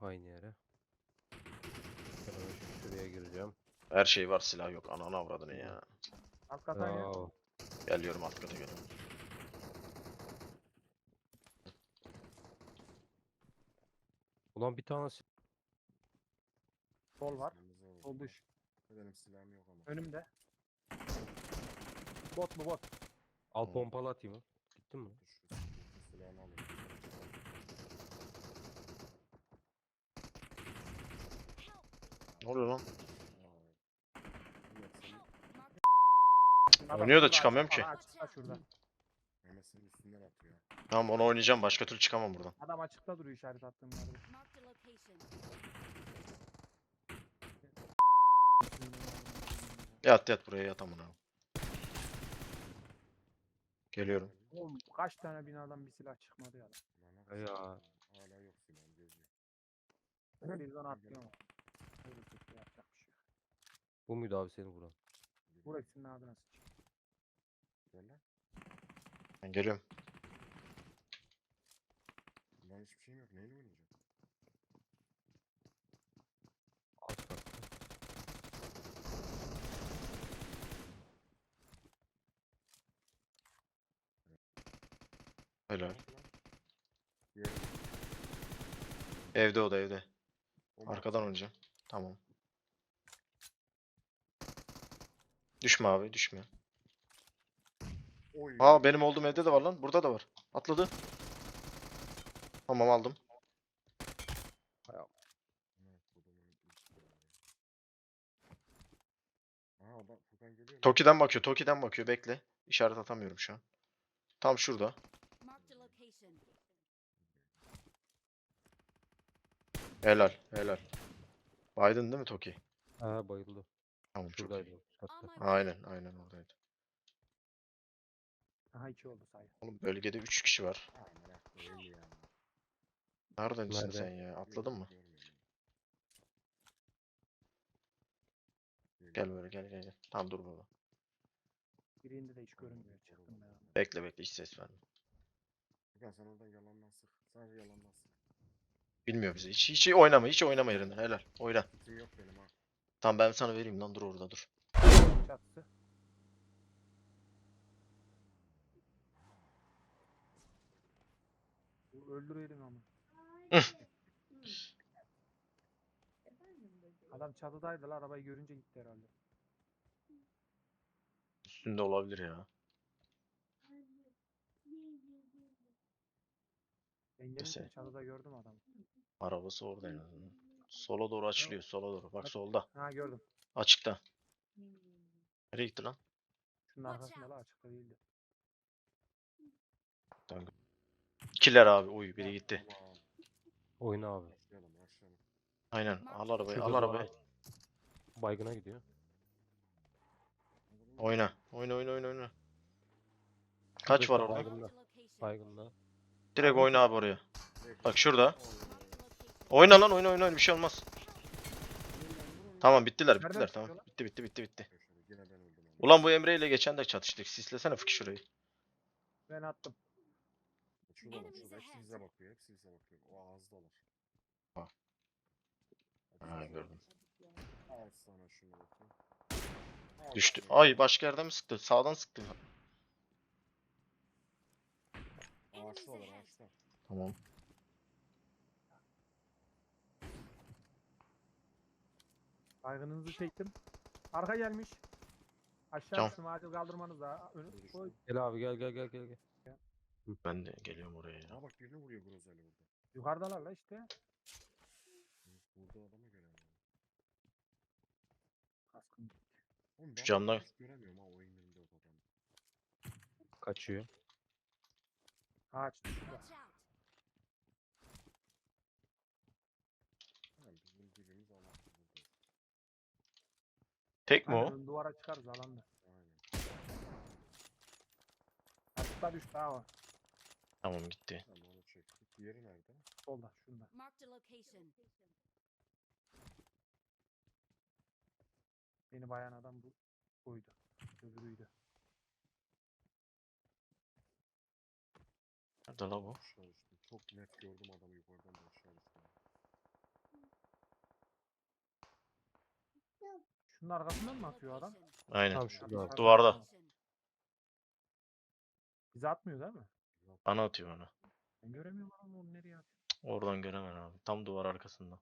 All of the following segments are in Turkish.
aynı yere. Şuraya gireceğim. Her şey var silah yok. Ananı avradını ya. Alt kata ya. Aa, Geliyorum alt kata geliyorum. ulan bir tanesi Sol var. Silahımız var Sol dış. Benim silahım yok ama. Önümde. Bot mu bot? al Hı. pompalı atayım? Gittin mi? Dur şu şu silahını alayım. Ne oluyor lan? Oynuyor da çıkamıyorum ki. Aha, açıkta şurada. Mehmet senin üstünden atıyor. Tamam onu oynayacağım. Başka türlü çıkamam buradan. Adam açıkta duruyor işaret attığım yerde. Yat yat buraya yat amına. Geliyorum. Oğlum kaç tane binadan bir silah çıkmadı ya. Ya. Hala yok geziyor. Birden atlıyorum. Öyle kötü yapacak bir şey yok. Bu muydu abi seni vuran? Vur hepsinin adına sıç. Gel lan. Ben geliyorum. Lan hiçbir şeyim yok. Neyle oynayacağım? Helal. Evde o da evde. Arkadan oynayacağım. Tamam. Düşme abi düşme. Oy. Aa benim olduğum evde de var lan. Burada da var. Atladı. Tamam aldım. Toki'den bakıyor. Toki'den bakıyor. Bekle. İşaret atamıyorum şu an. Tam şurada. Helal. Helal. Biden değil mi Toki? Ha bayıldı. Tamam çok iyi. Aynen aynen oradaydı. Aha iki oldu sayı. Oğlum bölgede 3 kişi var. Amına koyayım ya. Neredesin Nerede? sen ya? Atladın mı? Gel böyle gel gel gel. Tamam dur baba. Birinde de hiç görünmüyor. Çıktım ben. Bekle bekle hiç ses verme. Furkan sen oradan yalandan sık. Sadece yalandan sık. Bilmiyor bizi. Hiç, hiç oynama. Hiç oynama yerinden. Helal. Oyna. Yok benim ha. Tamam ben sana vereyim lan dur orada dur. Bu Öldürelim ama. Adam çatıdaydı la arabayı görünce gitti herhalde. Üstünde olabilir ya. Ben gelince Neyse. çatıda gördüm adamı. Arabası orada en azından. Sola doğru açılıyor. Sola doğru. Bak solda. Ha gördüm. Açıkta. Nereye gitti lan? Şunun arkasında la açıkta değildi. İkiler abi. Uy biri gitti. Oyna abi. Aynen. Al arabayı. Al arabayı. Baygına gidiyor. Oyna. Oyna oyna oyna oyna. Kaç var da orada? Baygında. Baygında. Direkt oyna abi oraya. Bak şurada. Oyna lan oyna oyna bir şey olmaz. Tamam bittiler Nereden bittiler tamam. çıkıyorlar? Bitti bitti bitti bitti. Şöyle, Yine ben öldüm ama. Ulan bu Emre ile geçen de çatıştık. Sislesene fıkı şurayı. Ben attım. Şurada bak Enemies şurada. Hepsi ahead. bize bakıyor. Hepsi bize bakıyor. O ağızdalar. Ha. Ha gördüm. Al sana şunu bakayım. Al Düştü. sana. Ay başka yerden mi sıktı? Sağdan sıktı. Ağaçtalar ağaçta. Tamam. Baygınınızı çektim. Arka gelmiş. Aşağı Tamam. düştüm acil kaldırmanız daha. Önü koy. Gel abi gel gel gel gel. gel. Ben de geliyorum oraya ya. Aa bak birini vuruyor Grozeli burada. Yukarıdalar la işte. Burada adamı göremiyorum. Kaskım. Oğlum Şu ben camdan- hiç göremiyorum ha o eğiminde o adamı. Kaçıyor. Ağaç düştü. Watch out. Ha, bizim dibimiz alan. buradayız. Tek mi o? ön duvara çıkarız alanda. Aynen. Açıkta düştü ha o. Tamam gitti. Tamam onu çektik. Diğeri nerede? Solda şunda. Marked a location. Beni bayan adam bu buydu. Öbürüydü. Nerede la bu? Çok net gördüm adamı yukarıdan da aşağı düştüm. Şunun arkasından mı atıyor adam? Aynen. Tam şurada. Duvarda. Bize atmıyor değil mi? Bana atıyor bana. Ben göremiyorum ama onu nereye atıyor. Oradan göremem abi. Tam duvar arkasında.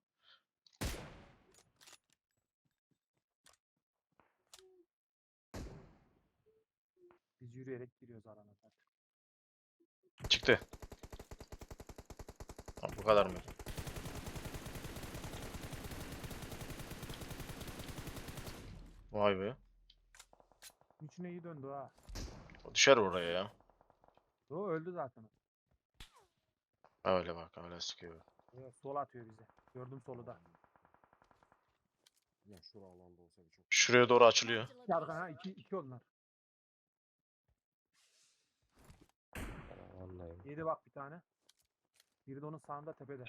Biz yürüyerek giriyoruz alana zaten. Çıktı. Bu kadar mı? Vay be. Üçüne iyi döndü ha. O düşer oraya ya. O öldü zaten. Öyle bak öyle sıkıyor. Evet, sol atıyor bize. Gördüm solu da. Ya şura alanda olsaydı çok. Şuraya doğru açılıyor. Arka ha iki, iki onlar. Vallahi. Yedi bak bir tane. Biri de onun sağında tepede.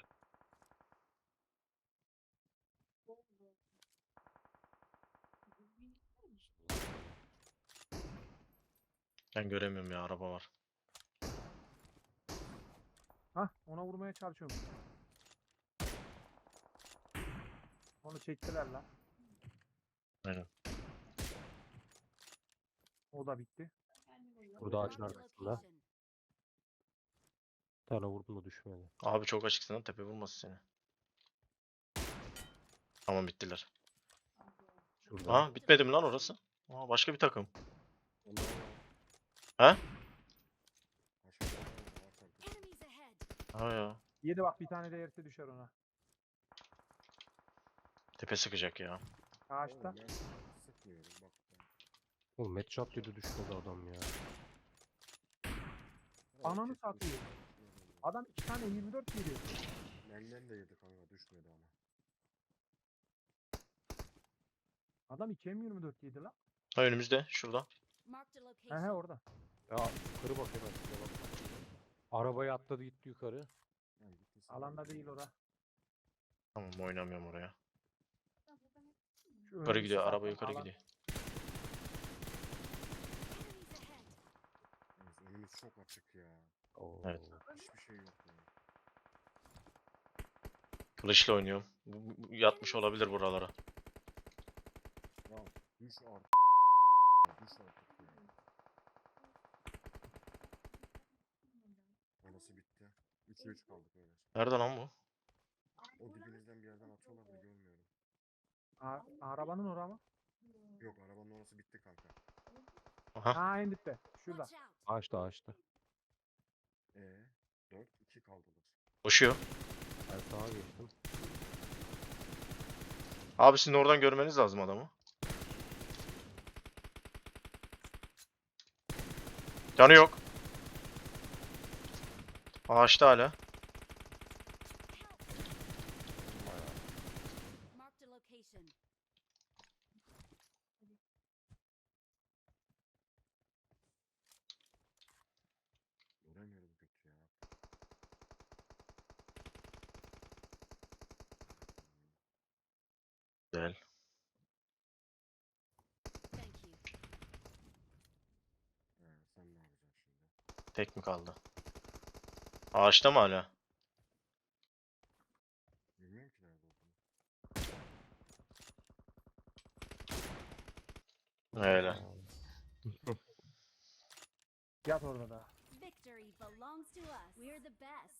Ben göremiyorum ya araba var. Hah ona vurmaya çalışıyorum. Onu çektiler lan. Aynen. O da bitti. Burada ağacın Marked a arkasında. Bir tane vurdum da düşmedi. Abi çok açıksın lan tepe vurmasın seni. Tamam bittiler. Şurada. Aa bitmedi mi lan orası? Aa başka bir takım. Onlar var. Ha? Ha ya. Yedi bak bir tane de yerse düşer ona. Tepe sıkacak ya. Ağaçta. Oğlum headshot dedi düşmedi adam ya. Ananı satıyor. Adam iki tane 24 geliyor. Benden de yedi kanka düşmedi ama. Adam 2 M24 yedi lan. Ha önümüzde şurada. Marked a He location. orada. Ya yukarı bak hemen. şuraya bak. Arabaya atladı gitti yukarı. Alanda de- değil ora. Tamam oynamıyorum oraya. Şu Yukarı gidiyor araba zaten yukarı alan. gidiyor. Enemies ahead. Yalnız önümüz çok açık ya. Oo. Evet. Hiçbir şey yok ya. Kılıçla oynuyorum. Bu- bu- Yatmış olabilir buralara. Ya düş artık. Düş artık ya. Orası bitti. 3'e 3 kaldık öyle. Nerede lan bu? O dibinizden bir yerden atıyorlar da görmüyorum. A- arabanın ora mı? Yok arabanın orası bitti kanka. Aha. Ha en dipte. Şurada. Watch out. Ağaçta ağaçta. E 4 2 kaldılar. Koşuyor. Ben sağa geçtim. Abi sizin oradan görmeniz lazım adamı. Canı yok. Ağaçta hala. Güzel. Tek mi kaldı? Ağaçta mı hala? Bilmiyorum ki nerede olduğunu. Öyle. Yat orada da. Victory belongs to us. We're the best.